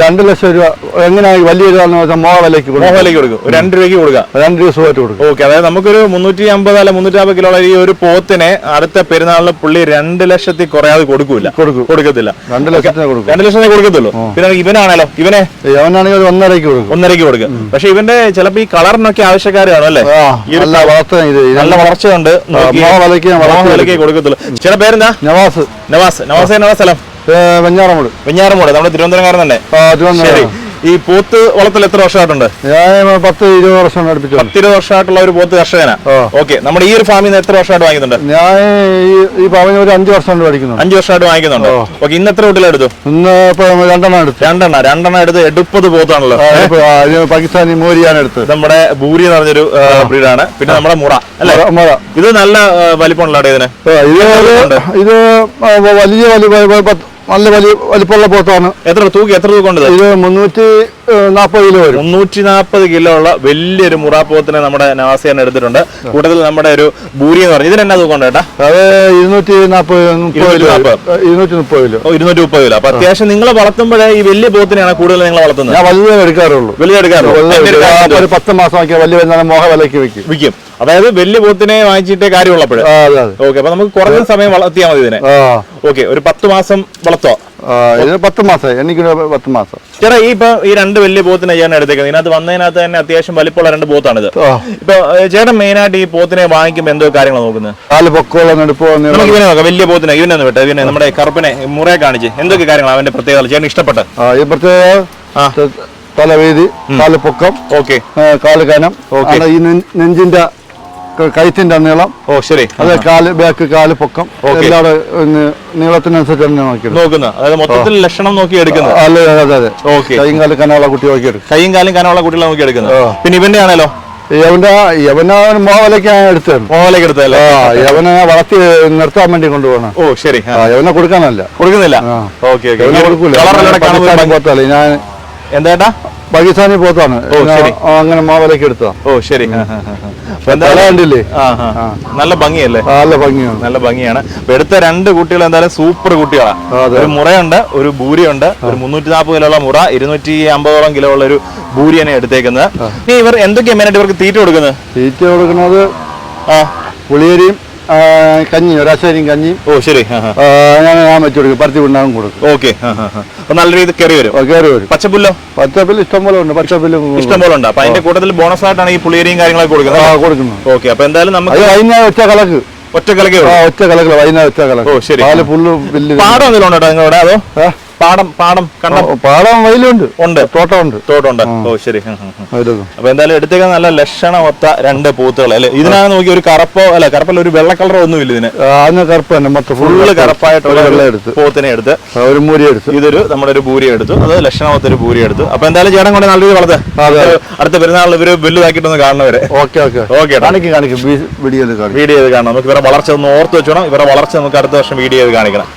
രണ്ട് ലക്ഷം രൂപ എങ്ങനെയാണ് വലിയ മോഹ മോഹലേക്ക് കൊടുക്കും? മോഹവിലേക്ക് കൊടുക്കും. രണ്ട് രൂപയ്ക്ക് കൊടുക്കാം. രണ്ട് രൂപ സുഖമായിട്ട് കൊടുക്കും. ഓക്കെ അതായത് നമുക്കൊരു മുന്നൂറ്റി അമ്പത് അല്ല മുന്നൂറ്റി അമ്പത് കിലോ ഈ ഒരു പോത്തിനെ അടുത്ത പെരുന്നാളിന് പുള്ളി രണ്ട് ലക്ഷത്തി കുറയാതെ കൊടുക്കൂല. കൊടുക്കും. കൊടുക്കത്തില്ല. രണ്ട് ലക്ഷത്തിന് കൊടുക്കും. രണ്ട് ലക്ഷത്തിന് കൊടുക്കത്തുള്ളൂ. പിന്നെ ഇവനാണല്ലോ ഇവനെ അവനാണെങ്കിൽ ഒന്നരക്ക് കൊടുക്കും. ഒന്നരക്ക് കൊടുക്കും. പക്ഷെ ഇവന്റെ ചിലപ്പോ ഈ കളറിനൊക്കെ ആവശ്യക്കാരാണോ അല്ലെ? നല്ല വളർച്ചയുണ്ട്. നോക്കി മോഹ വിലയ്ക്ക് ഞാൻ വളർത്തി വിലക്കേ കൊടുക്കത്തുള്ളൂ. ചില പേരെന്താ? നവാസ്. നവാസ്. നവാസ് നവാസ് സ്ഥലം വെഞ്ഞാറമൂട്. വെഞ്ഞാറമൂട്. നമ്മുടെ തിരുവനന്തപുരംകാരൻ തന്നെ. ശരി. ഈ പോത്ത് വളത്തിൽ എത്ര വർഷമായിട്ടുണ്ട്? ഞാൻ പത്ത് ഇരുപത് വർഷം അടുപ്പിച്ചു. പത്തിരുപത് വർഷമായിട്ടുള്ള ഒരു പോത്ത് കർഷകനാ. ഓക്കെ. നമ്മുടെ ഈ ഒരു ഫാമിൽ നിന്ന് എത്ര വർഷമായിട്ട് വാങ്ങിക്കുന്നുണ്ട്? ഞാൻ ഈ പറഞ്ഞ ഒരു അഞ്ച് വർഷം കൊണ്ട് പഠിക്കുന്നുണ്ട് അഞ്ചു വർഷമായിട്ട് വാങ്ങിക്കുന്നുണ്ട്. ഓക്കെ. ഇന്ന് എത്ര വീട്ടിലെടുത്തു ഇന്ന് രണ്ടെണ്ണം എടുത്തു. രണ്ടെണ്ണ. രണ്ടെണ്ണം എടുത്ത് എടുപ്പത് പോത്താണല്ലോ. പാകിസ്ഥാനി മോരിയാണ് എടുത്തത് നമ്മുടെ ബൂരി എന്ന് പറഞ്ഞൊരു ബ്രീഡാണ്. പിന്നെ നമ്മുടെ മുറ അല്ലെ? മുറ. ഇത് നല്ല വലിപ്പമുള്ള ഇതിന്. ഇത് വലിയ വലിയ നല്ല വലിയ വലിപ്പമുള്ള പോത്താണ് എത്ര തൂക്കി എത്ര തൂക്കൊണ്ട് ഇത്? ഇത് മുന്നൂറ്റി നാൽപ്പത് കിലോ വരും. മുന്നൂറ്റി നാൽപ്പത് കിലോ ഉള്ള വലിയൊരു മുറാപ്പോത്തിനെ നമ്മുടെ നവാസിയാണ് എടുത്തിട്ടുണ്ട്. കൂട്ടത്തിൽ നമ്മുടെ ഒരു ബൂരി എന്ന് പറഞ്ഞു. ഇതിനെന്നാ തൂക്കം കേട്ടാ അത് ഇരുന്നൂറ്റി നാൽപ്പത് ഇരുന്നൂറ്റി മുപ്പത് കിലോ. ഇരുന്നൂറ്റി മുപ്പത് കിലോ. അപ്പൊ അത്യാവശ്യം നിങ്ങൾ വളർത്തുമ്പോഴേ ഈ വലിയ പോത്തിനെയാണ് കൂടുതൽ നിങ്ങൾ വളർത്തുന്നത്. ഞാൻ വലിയ എടുക്കാറുള്ളൂ. വലിയ എടുക്കാറുള്ളൂ. ഒരു പത്ത് മാസം ആക്കിയാൽ വലിയ വലിയ മോഹ വിലയ്ക്ക് വെക്കും വിൽക്കും. അതായത് വലിയ പോത്തിനെ വാങ്ങിച്ചിട്ടേ കാര്യമുള്ളപ്പോഴേ ഓക്കെ അപ്പൊ നമുക്ക് കുറഞ്ഞ സമയം വളർത്തിയാൽ മതി ഇതിനെ. ഓക്കെ ഒരു പത്ത് മാസം വളർത്തോ ഇത് പത്ത് മാസം എനിക്ക് പത്ത് മാസം. ചേട്ടാ ഈ ഇപ്പൊ ഈ രണ്ട് വലിയ പോത്തിനെ ഞാൻ എടുത്തേക്കുന്നത്. ഇതിനകത്ത് വന്നതിനകത്ത് തന്നെ അത്യാവശ്യം വലിപ്പമുള്ള രണ്ട് പോത്താണിത് ഇപ്പൊ ചേട്ടൻ മെയിൻ ആയിട്ട് ഈ പോത്തിനെ വാങ്ങിക്കുമ്പോൾ എന്തോ കാര്യങ്ങളാണ് നോക്കുന്നത് കാൽ പൊക്കോളം നമുക്ക് ഇവനെ നോക്കാം. വലിയ പോത്തിനെ ഇവനെ ഒന്ന് വിട്ടെ. ഇവനെ നമ്മുടെ കറുപ്പിനെ മുറയെ കാണിച്ച്. എന്തൊക്കെ കാര്യങ്ങളാണ് അവന്റെ പ്രത്യേകത ചേട്ടൻ ഇഷ്ടപ്പെട്ട? ഈ പ്രത്യേക തലവേദി കാൽ പൊക്കം ഓക്കെ. കാൽ കനം ഓക്കേ. ഈ നെഞ്ചിന്റെ ക- കഴുത്തിന്റെ നീളം. ഓ ശരി. അതെ കാൽ ബാക്ക് കാൽ പൊക്കം. ഓക്കേ. എല്ലാം നീളത്തിനനുസരിച്ച് തന്നെ നോക്കിയെടുക്കും. അതായത് മൊത്തത്തിൽ ലക്ഷണം നോക്കി എടുക്കുന്നത്. അതെ അതെ അതെ. ഓക്കെ. കൈയും കാലും കനമുള്ള കുട്ടി നോക്കിയെടുക്കും കൈയും കാലും കനമുള്ള കുട്ടികളെ നോക്കി എടുക്കുന്നത്. പിന്നെ ഇവന്റെ ആണല്ലോ യവന്റെ യവന മോഹലയ്ക്ക് ഞാൻ എടുത്തത് മോഹലേക്ക് എടുത്തല്ലേ യവനെ വളർത്തി നിർത്താൻ വേണ്ടി കൊണ്ടുപോകണം. ഓ ശരി. യവനെ കൊടുക്കാനല്ല. കൊടുക്കുന്നില്ല. ഓക്കെ കൊടുക്കൂല. ഞാൻ എന്താ പാകിസ്ഥാനി പോത്താണ്. അങ്ങനെ മാവലേക്ക് എടുത്തതാ. ഓ ശരി. കണ്ടില്ലേ. നല്ല ഭംഗിയല്ലേ? നല്ല ഭംഗിയാണ്. നല്ല ഭംഗിയാണ്. എടുത്ത രണ്ട് കുട്ടികൾ എന്തായാലും സൂപ്പർ കുട്ടികളാണ് ഒരു മുറയുണ്ട് ഒരു ബൂരിയുണ്ട് ഒരു മുന്നൂറ്റി നാൽപ്പത് കിലോ ഉള്ള മുറ ഇരുന്നൂറ്റി അമ്പതോളം കിലോ ഉള്ള ഒരു ബൂരിയാണ് എടുത്തേക്കുന്നത്. ഇനി ഇവർ എന്തൊക്കെയാണ് മെയിനായിട്ട് ഇവർക്ക് തീറ്റ കൊടുക്കുന്നത്? തീറ്റ കൊടുക്കുന്നത് ആ. പുളിയരിയും ആ, കഞ്ഞിയും ഒരാശരിയും കഞ്ഞിയും. ഓ ശരി. ഞാൻ ഞാൻ വെച്ചു കൊടുക്കും പരത്തി പിണ്ണാകും കൊടുക്കും. ഓക്കെ. നല്ല രീതിയിൽ കയറി വരും. കയറി വരും. പച്ചപ്പുല്ലോ? പച്ചപ്പുല്ല് ഇഷ്ടംപോലെ ഉണ്ട് പച്ചപ്പിൽ ഇഷ്ടംപോലെ ഉണ്ട്. അപ്പൊ അതിന്റെ കൂട്ടത്തിൽ ബോണസ് ആയിട്ടാണ് ഈ പുളിയരിയും കാര്യങ്ങളൊക്കെ ആ കൊടുക്കുന്നത്. കൊടുക്കുന്നു ഓക്കെ. അപ്പൊ എന്തായാലും നമുക്ക് അതിനെ വെച്ച കലക്ക്. ഒറ്റ കളിക്കേ ആ ഒറ്റ കലക്ക് വൈകുന്നേരം ഒറ്റ കലക്ക്. ഓ, ശരി. പാൽ പുല്ല് പാടം എന്തെങ്കിലും ഉണ്ടോ നിങ്ങളുടെ അതോ? പാടം പാടം കണ്ടം. പാടം വയലുണ്ട്. ഉണ്ട്. തോട്ടമുണ്ട്. തോട്ടമുണ്ട് ഓ ശരി. അപ്പൊ എന്തായാലും എടുത്തേക്കാൻ നല്ല ലക്ഷണമൊത്ത രണ്ട് പൂത്തുകൾ അല്ലെ? ഇതിനാണ് നോക്കി ഒരു കറുപ്പോ അല്ല കറുപ്പല്ല ഒരു വെള്ള കളറോ ഒന്നും ഇല്ല ഇതിന് അതിന് കറുപ്പ് തന്നെ. മൊത്തം ഫുള്ള് കറുപ്പായിട്ടുള്ള വെള്ളം എടുത്ത്. പോത്തിനെ എടുത്ത്. ഒരു മൂരി എടുത്ത്. ഇതൊരു നമ്മുടെ ഒരു പൂരി എടുത്തു. അത് ലക്ഷണമൊത്ത ഒരു പൂരി എടുത്തു. അപ്പൊ എന്തായാലും ചേട്ടൻ കൊണ്ട് നല്ല രീതി വളർത്ത് അടുത്ത പെരുന്നാളിൽ ഇവർ ബില്ലുതാക്കിയിട്ടൊന്ന് കാണുന്നവരെ ഓക്കെ ഓക്കെ. ഓക്കെ ഏട്ടാ. കാണിക്കും കാണിക്കും. വീഡിയോയിൽ വീഡിയോ ചെയ്ത് കാണാം നമുക്ക് ഇവരെ വളർച്ച ഒന്ന് ഓർത്ത് വെച്ചോണം. ഇവരെ വളർച്ച നമുക്ക് അടുത്ത വർഷം വീഡിയോ ചെയ്ത് കാണിക്കണം.